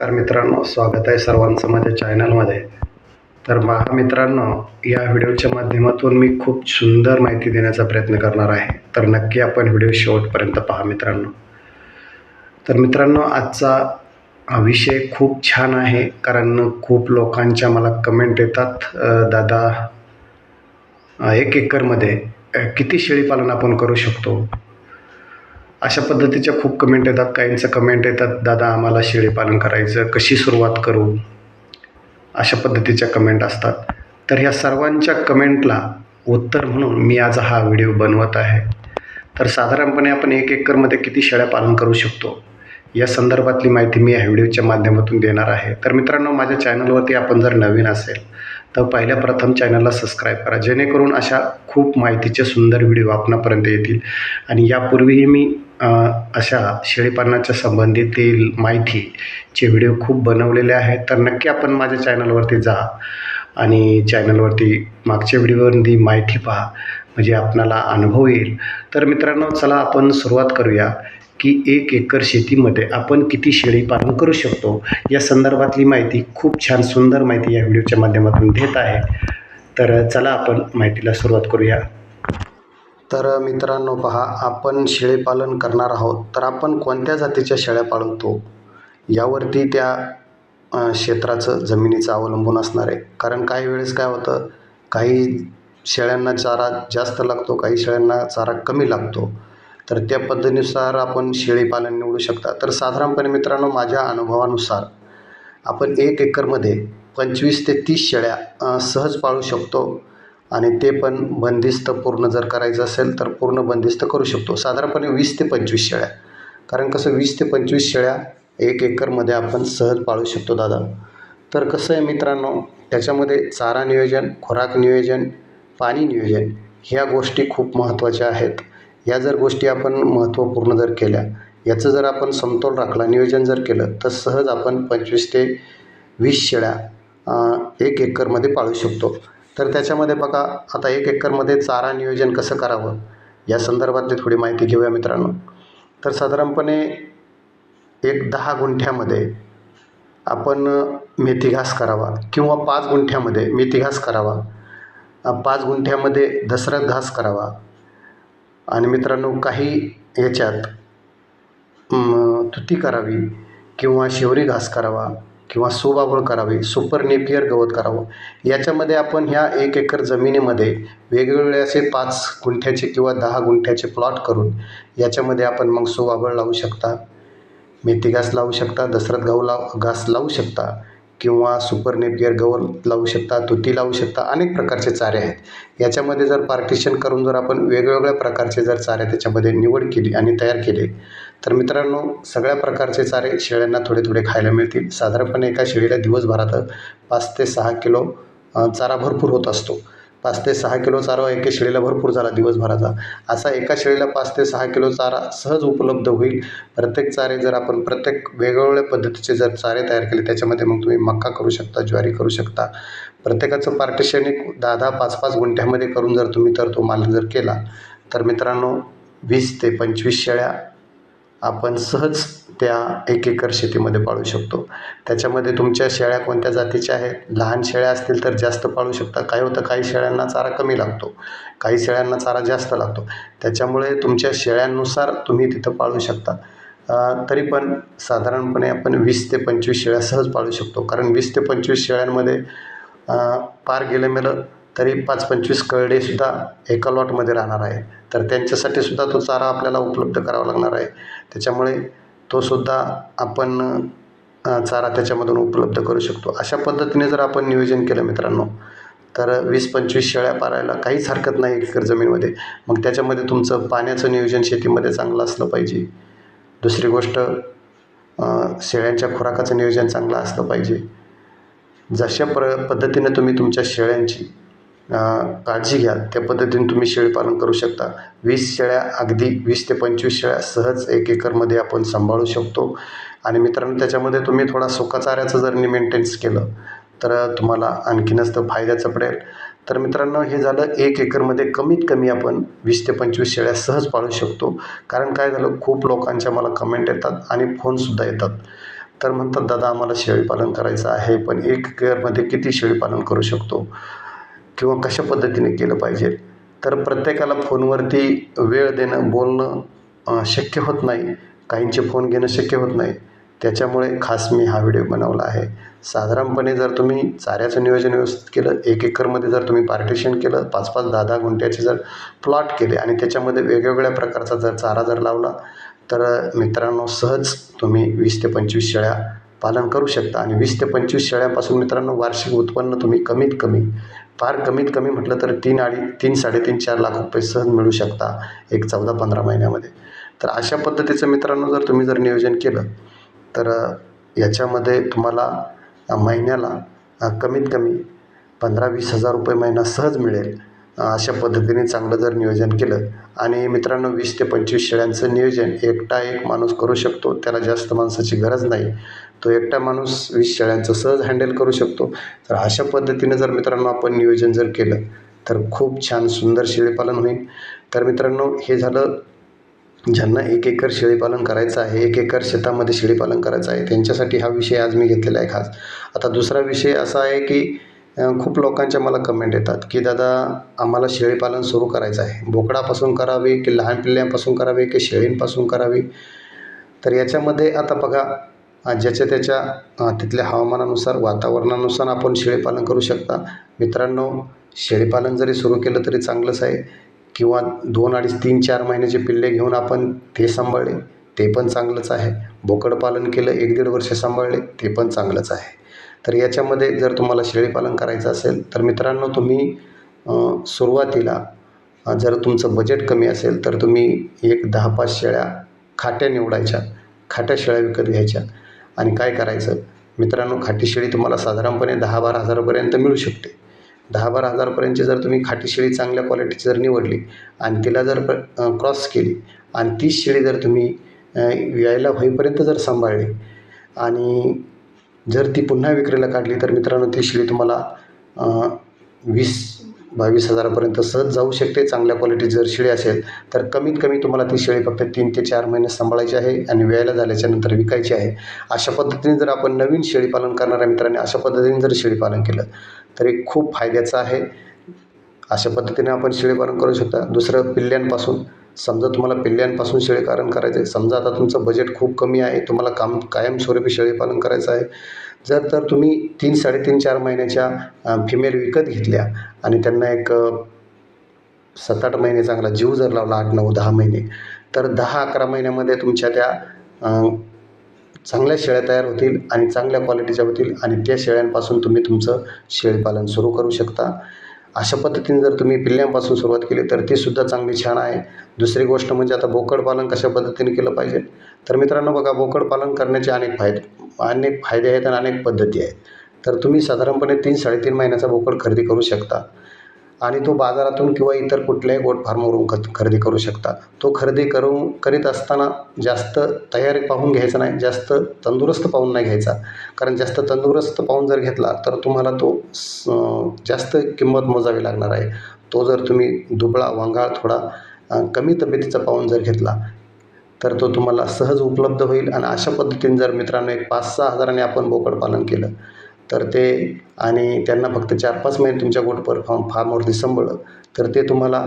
तर मित्रांनो स्वागत आहे सर्वांचं माझ्या चॅनलमध्ये तर महा मित्रांनो या व्हिडिओच्या माध्यमातून मी खूप सुंदर माहिती देण्याचा प्रयत्न करणार आहे. तर नक्की आपण व्हिडिओ शेवटपर्यंत पहा मित्रांनो. तर मित्रांनो आजचा हा विषय खूप छान आहे कारण खूप लोकांच्या मला कमेंट येतात दादा एक एकरमध्ये किती शेळीपालन आपण करू शकतो? अशा पद्धतीच्या खूप कमेंट येतात. काहींचं कमेंट येतात दादा आम्हाला शेळीपालन करायचं कशी सुरुवात करू? अशा पद्धतीच्या कमेंट असतात. तर ह्या सर्वांच्या कमेंटला उत्तर म्हणून मी आज हा व्हिडिओ बनवत आहे. तर साधारणपणे आपण एक एकरमध्ये किती शेळ्या पालन करू शकतो? या संदर्भातली माहिती मी ह्या व्हिडिओच्या माध्यमातून देणार आहे. तर मित्रांनो माझ्या चॅनलवरती आपण जर नवीन असेल तर पहिल्या प्रथम चॅनलला सबस्क्राईब करा. जेणेकरून अशा खूप माहितीचे सुंदर व्हिडिओ आपणापर्यंत येतील. आणि यापूर्वीही मी अशा शेळीपालनाच्या संबंधितील माहितीचे व्हिडिओ खूप बनवलेले आहेत. तर नक्की आपण माझ्या चॅनलवरती जा आणि चॅनलवरती मागच्या व्हिडिओवरती माहिती पहा. म्हणजे आपणाला अनुभव येईल. तर मित्रांनो चला आपण सुरुवात करूया. की एक एकर शेतीमध्ये आपण किती शेळी पालन करू शकतो? या संदर्भातली माहिती खूप छान सुंदर माहिती या व्हिडिओच्या माध्यमातून देत आहे. तर चला आपण माहितीला सुरुवात करूया. तर मित्रांनो पहा आपण शेळीपालन करणार आहोत. तर आपण कोणत्या जातीच्या शेळ्या पाळवतो यावरती त्या क्षेत्राचं जमिनीचं अवलंबून असणार आहे. कारण काही वेळेस काय होतं काही शेळ्यांना चारा जास्त लागतो काही शेळ्यांना चारा कमी लागतो. तर त्या पद्धतीनुसार आपण शेळीपालन निवडू शकता. तर साधारणपणे मित्रांनो माझ्या अनुभवानुसार आपण एक एकरमध्ये पंचवीस ते तीस शेळ्या सहज पाळू शकतो आणि ते पण बंदिस्त पूर्ण जर करायचं असेल तर पूर्ण बंदिस्त करू शकतो. साधारणपणे वीस ते पंचवीस शेळ्या. कारण कसं वीस ते पंचवीस शेळ्या एक एकरमध्ये आपण सहज पाळू शकतो दादा. तर कसं आहे मित्रांनो त्याच्यामध्ये चारा नियोजन खुराक नियोजन पाणी नियोजन ह्या गोष्टी खूप महत्त्वाच्या आहेत. या जर गोष्टी आपण महत्त्वपूर्ण जर केल्या याचं जर आपण समतोल राखला नियोजन जर केलं तर सहज आपण पंचवीस ते वीस शेळ्या एक एकरमध्ये पाळू शकतो. तर त्याच्यामध्ये बघा आता एक एकरमध्ये चारा नियोजन कसं करावं या संदर्भातली थोडी माहिती घेऊया मित्रांनो. तर साधारणपणे एक दहा गुंठ्यामध्ये आपण मेथी घास करावा किंवा पाच गुंठ्यामध्ये मेथी घास करावा. पाच गुंठ्यामध्ये दसरथ घास करावा. आणि मित्रांनो काही याच्यात तुती करावी किंवा शिवरी घास करावा किंवा सोबाबळ करावी सुपर नेपियर गवत करावं याच्यामध्ये आपण ह्या एक एकर जमिनीमध्ये वेगवेगळे असे पाच गुंठ्याचे किंवा दहा गुंठ्याचे प्लॉट करून याच्यामध्ये आपण मग सोबाबळ लावू शकता मेथी घास लावू शकता दसरत गहू लाव घास लावू शकता किंवा सुपर नेपियर गवत लावू शकता तुती लावू शकता अनेक प्रकारचे चारे आहेत. याच्यामध्ये जर पार्टिशन करून जर आपण वेगवेगळ्या प्रकारचे जर चारे त्याच्यामध्ये निवड केली आणि तयार केले तर मित्रांनो सगळ्या प्रकारचे चारे शेळ्यांना थोडे थोडे खायला मिळतील. साधारणपणे एका शेळीला दिवसभरात पाच ते सहा किलो चारा भरपूर होत असतो. पाच ते सहा किलो चारा एका शेळीला भरपूर झाला दिवसभराचा. असा एका शेळीला पाच ते सहा किलो चारा सहज उपलब्ध होईल. प्रत्येक चारे जर आपण प्रत्येक वेगवेगळ्या पद्धतीचे जर चारे तयार केले त्याच्यामध्ये मग तुम्ही मक्का करू शकता ज्वारी करू शकता. प्रत्येकाचं पार्टिशन एक दहा दहा पाच पाच गुंठ्यामध्ये करून जर तुम्ही तर तो माल जर केला तर मित्रांनो वीस ते पंचवीस शेळ्या आपण सहज त्या एक एकर शेतीमध्ये पाळू शकतो. त्याच्यामध्ये तुमच्या शेळ्या कोणत्या जातीच्या आहेत? लहान शेळ्या असतील तर जास्त पाळू शकता. काय होतं काही शेळ्यांना चारा कमी लागतो. काही शेळ्यांना चारा जास्त लागतो. त्याच्यामुळे तुमच्या शेळ्यांनुसार तुम्ही तिथं पाळू शकता. तरी पण साधारणपणे आपण वीस ते पंचवीस शेळ्या सहज पाळू शकतो. कारण वीस ते पंचवीस शेळ्यांमध्ये पार गेलं मेलं तरी पाच पंचवीस कळडेसुद्धा एका लॉटमध्ये राहणार आहे. तर त्यांच्यासाठी सुद्धा तो चारा आपल्याला उपलब्ध करावा लागणार आहे. त्याच्यामुळे तो सुद्धा आपण चारा त्याच्यामधून उपलब्ध करू शकतो. अशा पद्धतीने जर आपण नियोजन केलं मित्रांनो तर वीस पंचवीस शेळ्या पाळायला काहीच हरकत नाही एक एकर जमीनमध्ये. मग त्याच्यामध्ये तुमचं पाण्याचं नियोजन शेतीमध्ये चांगलं असलं पाहिजे. दुसरी गोष्ट शेळ्यांच्या खुराकाचं नियोजन चांगलं असलं पाहिजे. जशा प्र पद्धतीने तुम्ही तुमच्या शेळ्यांची काळजी घ्या. त्या पद्धतीने तुम्ही शेळीपालन करू शकता. वीस शेळ्या अगदी वीस ते पंचवीस शेळ्या सहज एक एकरमध्ये आपण सांभाळू शकतो. आणि मित्रांनो त्याच्यामध्ये तुम्ही थोडा सुकाचाऱ्याचं जर मेंटेन्स केलं तर तुम्हाला आणखीनच तर फायद्याचं पडेल. तर मित्रांनो हे झालं एक एकरमध्ये कमीत कमी आपण वीस ते पंचवीस शेळ्या सहज पाळू शकतो. कारण काय झालं? खूप लोकांच्या मला कमेंट येतात आणि फोनसुद्धा येतात. तर म्हणतात दादा आम्हाला शेळीपालन करायचं आहे पण एक एकरमध्ये किती शेळीपालन करू शकतो? किंवा कशा पद्धतीने केलं पाहिजे? तर प्रत्येकाला फोनवरती वेळ देणं बोलणं शक्य होत नाही. काहींचे फोन घेणं शक्य होत नाही. त्याच्यामुळे खास मी हा व्हिडिओ बनवला आहे. साधारणपणे जर तुम्ही चाऱ्याचं नियोजन व्यवस्थित केलं एक एकरमध्ये जर तुम्ही पार्टिशन केलं पाच पाच दहा दहा गुंठ्याचे जर प्लॉट केले आणि त्याच्यामध्ये वेगवेगळ्या प्रकारचा जर चारा जर लावला तर मित्रांनो सहज तुम्ही वीस ते पंचवीस शेळ्या पालन करू शकता. आणि वीस ते पंचवीस शेळ्यापासून मित्रांनो वार्षिक उत्पन्न तुम्ही कमीत कमी फार कमीत कमी म्हटलं तर तीन अडी तीन साडेतीन चार लाख रुपये सहज मिळू शकता एक चौदा पंधरा महिन्यामध्ये. तर अशा पद्धतीचं मित्रांनो जर तुम्ही जर नियोजन केलं तर याच्यामध्ये तुम्हाला महिन्याला कमीत कमी पंधरा वीस हजार रुपये महिना सहज मिळेल. अशा पद्धतीने चांगलं जर नियोजन केलं आणि मित्रांनो वीस ते पंचवीस शेळ्यांचं नियोजन एकटा एक माणूस करू शकतो त्याला जास्त माणसाची गरज नाही. तो एकटा माणूस वीस शेळ्यांचं सहज हँडल करू शकतो. तर अशा पद्धतीने जर मित्रांनो आपण नियोजन जर केलं तर खूप छान सुंदर शेळीपालन होईल. तर मित्रांनो हे झालं ज्यांना एक एकर शेळीपालन करायचं आहे एक एकर शेतामध्ये शेळीपालन करायचं आहे त्यांच्यासाठी हा विषय आज मी घेतलेला आहे खास. आता दुसरा विषय असा आहे की खूप लोकांच्या मला कमेंट येतात की दादा आम्हाला शेळीपालन सुरू करायचं आहे. बोकडापासून करावे की लहान पिल्ल्यांपासून करावे की शेळींपासून करावी? तर याच्यामध्ये आता बघा ज्याच्या त्याच्या तिथल्या हवामानानुसार वातावरणानुसार आपण शेळीपालन करू शकता. मित्रांनो शेळीपालन जरी सुरू केलं तरी चांगलंच आहे. किंवा दोन अडीच तीन चार महिन्याचे पिल्ले घेऊन आपण ते सांभाळले ते पण चांगलंच आहे. बोकडपालन केलं एक दीड वर्ष सांभाळले ते पण चांगलंच आहे. तर याच्यामध्ये जर तुम्हाला शेळीपालन करायचं असेल तर मित्रांनो तुम्ही सुरुवातीला जर तुमचं बजेट कमी असेल तर तुम्ही एक दहा पाच शेळ्या खाट्या निवडायच्या. खाट्या शेळ्या विकत घ्यायच्या. आणि काय करायचं? मित्रांनो खाटी शेळी तुम्हाला साधारणपणे दहा बारा हजारापर्यंत मिळू शकते. दहा बारा हजारपर्यंतची जर तुम्ही खाटी शेळी चांगल्या क्वालिटीची जर निवडली आणि तिला जर क्रॉस केली आणि तीच शेळी जर तुम्ही यायला होईपर्यंत जर सांभाळली आणि जर ती पुन्हा विक्रीला काढली तर मित्रांनो ती शेळी तुम्हाला वीस बावीस हजारापर्यंत सहज जाऊ शकते. चांगल्या क्वालिटी जर शेळी असेल तर कमीत कमी तुम्हाला ती शेळी फक्त तीन ते चार महिने सांभाळायची आहे आणि वेळेला झाल्याच्यानंतर विकायची आहे. अशा पद्धतीने जर आपण नवीन शेळीपालन करणाऱ्या मित्रांनी अशा पद्धतीने जर शेळीपालन केलं तर हे खूप फायद्याचं आहे. अशा पद्धतीने आपण शेळीपालन करू शकता. दुसरं पिल्ल्यांपासून. समजा तुम्हाला पिल्ल्यांपासून शेळीपालन करायचं आहे समजा आता तुमचं बजेट खूप कमी आहे. तुम्हाला काम कायमस्वरूपी शेळीपालन करायचं आहे. जर तर तुम्ही तीन साडेतीन चार महिन्याच्या फिमेल विकत घेतल्या आणि त्यांना एक सात आठ महिने चांगला जीव जर लावला आठ नऊ दहा महिने तर दहा अकरा महिन्यामध्ये तुमच्या त्या चांगल्या शेळ्या तयार होतील आणि चांगल्या क्वालिटीच्या होतील आणि त्या शेळ्यांपासून तुम्ही तुमचं शेळीपालन सुरू करू शकता. अशा पद्धतीने जर तुम्ही पिल्ल्यांपासून सुरुवात केली तर ती सुद्धा चांगली छान आहे. दुसरी गोष्ट म्हणजे आता बोकडपालन कशा पद्धतीने केलं पाहिजे? तर मित्रांनो बघा बोकडपालन करण्याचे अनेक फायदे अनेक फायदे आहेत आणि अनेक पद्धती आहेत. तर तुम्ही साधारणपणे तीन साडेतीन महिन्याचा बोकड खरेदी करू शकता. आणि तो बाजारातून किंवा इतर कुठल्याही गोट फार्मवरून ख खरेदी करू शकता तो खरेदी करून करीत असताना जास्त तयारी पाहून घ्यायचा नाही जास्त तंदुरुस्त पाहून नाही घ्यायचा. कारण जास्त तंदुरुस्त पाहून जर घेतला तर तुम्हाला तो स जास्त किंमत मोजावी लागणार आहे. तो जर तुम्ही दुबळा वंगाळ थोडा कमी तब्येतीचा पाहून जर घेतला तर तो तुम्हाला सहज उपलब्ध होईल. आणि अशा पद्धतीने जर मित्रांनो एक पाच सहा हजाराने आपण बोकड पालन केलं तर ते आणि त्यांना फक्त चार पाच महिने तुमच्या गोट परफॉर्म फार्मवरती सांभाळलं. तर ते तुम्हाला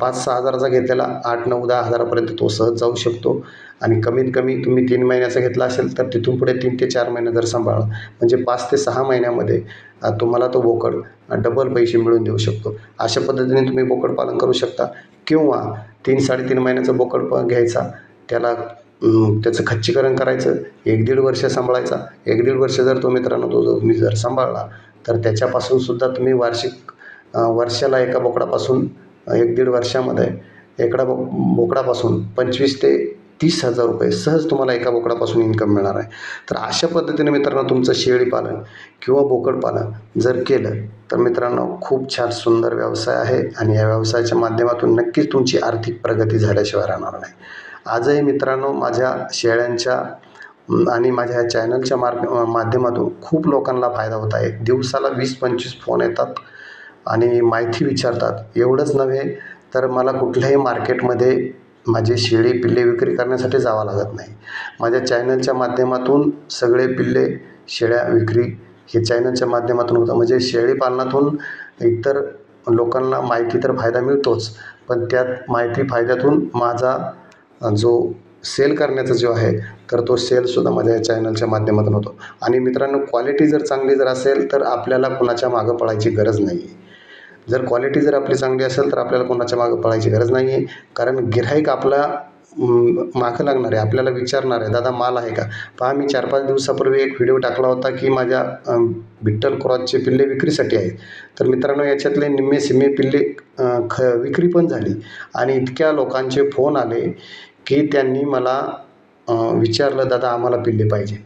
पाच सहा हजाराचा घेतलेला आठ नऊ दहा हजारापर्यंत तो सहज जाऊ शकतो. आणि कमीत कमी तुम्ही तीन महिन्याचा घेतला असेल तर तिथून पुढे तीन ते चार महिने जर सांभाळलं म्हणजे पाच ते सहा महिन्यामध्ये तुम्हाला तो बोकड डबल पैसे मिळून देऊ शकतो. अशा पद्धतीने तुम्ही बोकड पालन करू शकता. किंवा तीन साडेतीन महिन्याचा बोकड पण घ्यायचा त्याला त्याचं खच्चीकरण करायचं एक दीड वर्ष सांभाळायचा. एक दीड वर्ष जर तो मित्रांनो तो जो तुम्ही जर सांभाळला तर त्याच्यापासून सुद्धा तुम्ही वार्षिक वर्षाला एका बोकडापासून एक दीड वर्षामध्ये एकडा बो बोकडापासून पंचवीस ते तीस हजार रुपये सहज तुम्हाला एका बोकडापासून इन्कम मिळणार आहे. तर अशा पद्धतीने मित्रांनो तुमचं शेळीपालन किंवा बोकडपालन जर केलं तर मित्रांनो खूप छान सुंदर व्यवसाय आहे आणि या व्यवसायाच्या माध्यमातून नक्कीच तुमची आर्थिक प्रगती झाल्याशिवाय राहणार नाही. आजही मित्रांनो माझ्या शेळ्यांच्या आणि माझ्या ह्या चॅनलच्या मार्ग माध्यमातून खूप लोकांना फायदा होत आहे. दिवसाला वीस पंचवीस फोन येतात आणि माहिती विचारतात. एवढंच नव्हे तर मला कुठल्याही मार्केटमध्ये माझे शेळी पिल्ले विक्री करण्यासाठी जावं लागत नाही. माझ्या चॅनलच्या माध्यमातून सगळे पिल्ले शेळ्या विक्री हे चॅनलच्या माध्यमातून होतं. म्हणजे शेळी पालनातून इतर लोकांना माहिती तर फायदा मिळतोच पण त्यात माहिती फायद्यातून माझा जो सेल करण्याचा जो आहे तर तो सेलसुद्धा माझ्या या चॅनलच्या माध्यमातून होतो. आणि मित्रांनो क्वालिटी जर चांगली जर असेल तर आपल्याला कुणाच्या मागं पळायची गरज नाही आहे जर क्वालिटी जर आपली चांगली असेल तर आपल्याला कोणाच्या मागं पळायची गरज नाही आहे कारण गिऱ्हाईक आपला मागं लागणार आहे आपल्याला विचारणार आहे दादा माल आहे का? पहा मी चार पाच दिवसापूर्वी एक व्हिडिओ टाकला होता की माझ्या विठ्ठल बिट्टल क्रॉसचे पिल्ले विक्रीसाठी आहेत. तर मित्रांनो याच्यातले निम्मे सिम्मे पिल्ले ख विक्री पण झाली. आणि इतक्या लोकांचे फोन आले की त्यांनी मला विचारलं दादा आम्हाला पिल्ले पाहिजे.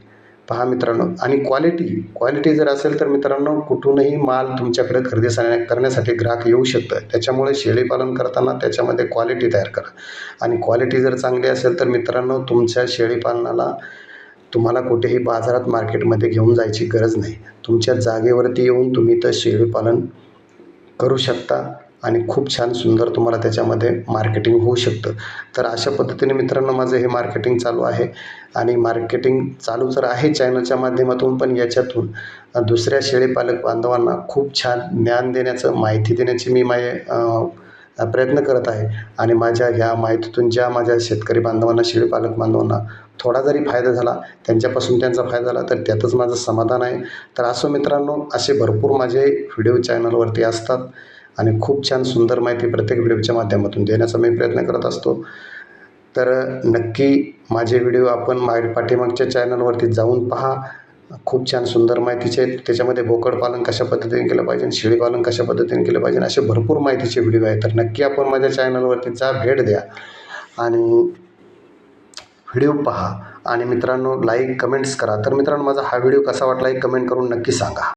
पहा मित्रांनो आणि क्वालिटी क्वालिटी जर असेल तर मित्रांनो कुठूनही माल तुमच्याकडे खरेदी करण्यासाठी ग्राहक येऊ शकतं त्याच्यामुळे शेळीपालन करताना त्याच्यामध्ये क्वालिटी तयार करा. आणि क्वालिटी जर चांगली असेल तर मित्रांनो तुमच्या शेळीपालनाला तुम्हाला कुठेही बाजारात मार्केटमध्ये घेऊन जायची गरज नाही. तुमच्या जागेवरती येऊन तुम्ही तर शेळीपालन करू शकता. आणि खूप छान सुंदर तुम्हाला त्याच्यामध्ये मार्केटिंग होऊ शकतं. तर अशा पद्धतीने मित्रांनो माझं हे मार्केटिंग चालू आहे. आणि मार्केटिंग चालू तर आहे चॅनलच्या माध्यमातून पण याच्यातून दुसऱ्या शेळीपालक बांधवांना खूप छान ज्ञान देण्याचं माहिती देण्याची मी माझे प्रयत्न करत आहे. आणि माझ्या ह्या माहितीतून ज्या माझ्या शेतकरी बांधवांना शेळीपालक बांधवांना थोडा जरी फायदा झाला त्यांच्यापासून त्यांचा फायदा झाला तर त्यातच माझं समाधान आहे. तर असो मित्रांनो असे भरपूर माझे व्हिडिओ चॅनलवरती असतात. आणि खूप छान सुंदर माहिती प्रत्येक व्हिडिओच्या माध्यमातून देण्याचा मी प्रयत्न करत असतो. तर नक्की माझे व्हिडिओ आपण मा पाठीमागच्या चॅनलवरती जाऊन पहा. खूप छान सुंदर माहितीचे आहेत. त्याच्यामध्ये बोकड पालन कशा पद्धतीने केलं पाहिजे शेळी पालन कशा पद्धतीने केलं पाहिजे असे भरपूर माहितीचे व्हिडिओ आहेत. तर नक्की आपण माझ्या चॅनलवरती जा भेट द्या. आणि व्हिडिओ पहा. आणि मित्रांनो लाईक कमेंट्स करा. तर मित्रांनो माझा हा व्हिडिओ कसा वाटला एक कमेंट करून नक्की सांगा.